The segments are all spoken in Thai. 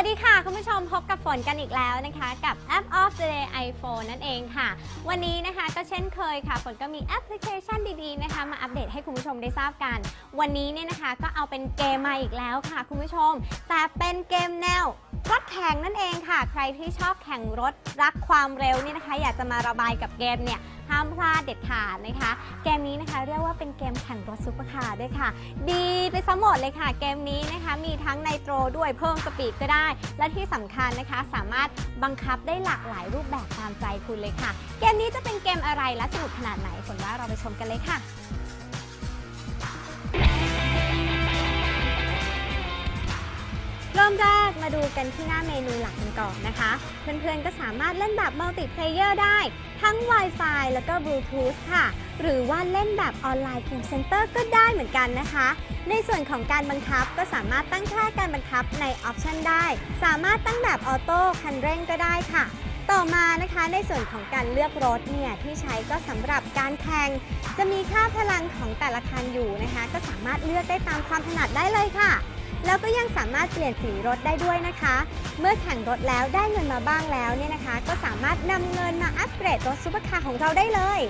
วัสดีค่ะ คุณผู้ชมพบกับฝนกันอีกแล้วนะคะ กับ App of the Day iPhone นั่นเองค่ะ วันนี้นะคะก็เช่นเคยค่ะ ฝนก็มีแอปพลิเคชันดีๆนะคะ มาอัปเดตให้คุณผู้ชมได้ทราบกัน วันนี้เนี่ยนะคะก็เอาเป็นเกมมาอีกแล้วค่ะ คุณผู้ชม แต่เป็นเกมแนว ข่งนั่นเองค่ะ ใครที่ชอบแข่งรถรักความเร็วนี่นะคะ อยากจะมาระบายกับเกมเนี่ยห้ามพลาดเด็ดขาดนะคะ เกมนี้นะคะเรียกว่าเป็นเกมแข่งรถซุปเปอร์คาร์ด้วยค่ะ ดีไปซะหมดเลยค่ะ เกมนี้นะคะมีทั้งไนโตรด้วยเพิ่มสปีดก็ได้ และที่สำคัญนะคะสามารถบังคับได้หลากหลายรูปแบบตามใจคุณเลยค่ะ เกมนี้จะเป็นเกมอะไรและสนุกขนาดไหนฝนว่าเราไปชมกันเลยค่ะ แรกมาดูกันที่หน้าเมนูหลักกันก่อนนะคะ เพื่อนๆก็สามารถเล่นแบบมัลติเพลเยอร์ได้ ทั้ง Wi-Fi แล้วก็ Bluetooth ค่ะ หรือว่าเล่นแบบออนไลน์เกมเซ็นเตอร์ก็ได้เหมือนกันนะคะ ในส่วนของการบังคับก็สามารถตั้งค่าการบังคับในออปชันได้ สามารถตั้งแบบออโต้คันเร่งก็ได้ค่ะต่อมานะคะในส่วนของการเลือกรถเนี่ยที่ใช้ก็สำหรับการแข่งจะมีค่าพลังของแต่ละคันอยู่นะคะ ก็สามารถเลือกได้ตามความถนัดได้เลยค่ะ แล้วก็ยังสามารถเปลี่ยนสีรถได้ด้วยนะคะ เมื่อแข่งรถแล้วได้เงินมาบ้างแล้วเนี่ยนะคะ ก็สามารถนำเงินมาอัปเกรดรถซุปเปอร์คาร์ของเราได้เลย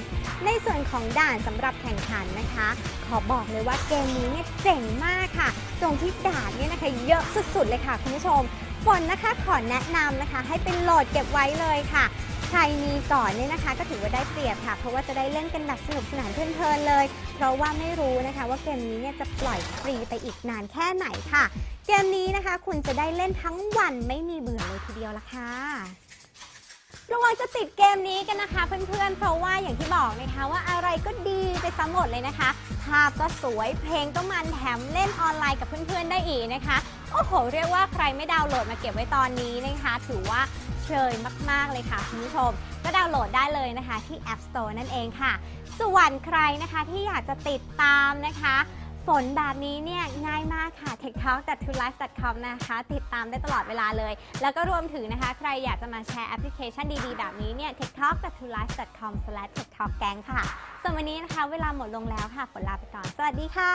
ในส่วนของด่านสำหรับแข่งขันนะคะ ขอบอกเลยว่าเกมนี้เนี่ยเจ๋งมากค่ะ ตรงที่ด่านเนี่ยนะคะเยอะสุดๆเลยค่ะคุณผู้ชมฝนนะคะขอแนะนำนะคะ ให้เป็นโหลดเก็บไว้เลยค่ะ ใครมีก่อนเนี่ยนะคะก็ถือว่าได้เปรียบค่ะ เพราะว่าจะได้เล่นกันแบบสนุกสนานเพลินๆเลย เพราะว่าไม่รู้นะคะว่าเกมนี้เนี่ยจะปล่อยฟรีไปอีกนานแค่ไหนค่ะ เกมนี้นะคะคุณจะได้เล่นทั้งวันไม่มีเบื่อเลยทีเดียวละค่ะระวังจะติดเกมนี้กันนะคะเพื่อนๆ เพราะว่าอย่างที่บอกนะคะว่าอะไรก็ดีไปซะหมดเลยนะคะ ภาพก็สวยเพลงก็มันแถมเล่นออนไลน์กับเพื่อนๆได้อีกนะคะ โอ้โห เรียกว่าใครไม่ดาวน์โหลดมาเก็บไว้ตอนนี้นะคะ ถือว่า เชยมาก ๆ เลยค่ะคุณผู้ชม ก็ดาวน์โหลดได้เลยนะคะที่ App Store นั่นเองค่ะ ส่วนใครนะคะที่อยากจะติดตามนะคะ ฝนแบบนี้เนี่ยง่ายมากค่ะ tiktok.tolife.com นะคะ ติดตามได้ตลอดเวลาเลย แล้วก็รวมถึงนะคะ ใครอยากจะมาแชร์แอปพลิเคชันดี ๆ แบบนี้เนี่ย tiktok.tolife.com/tiktok gang ค่ะส่วนวันนี้นะคะ เวลาหมดลงแล้วค่ะฝนลาไปก่อน สวัสดีค่ะ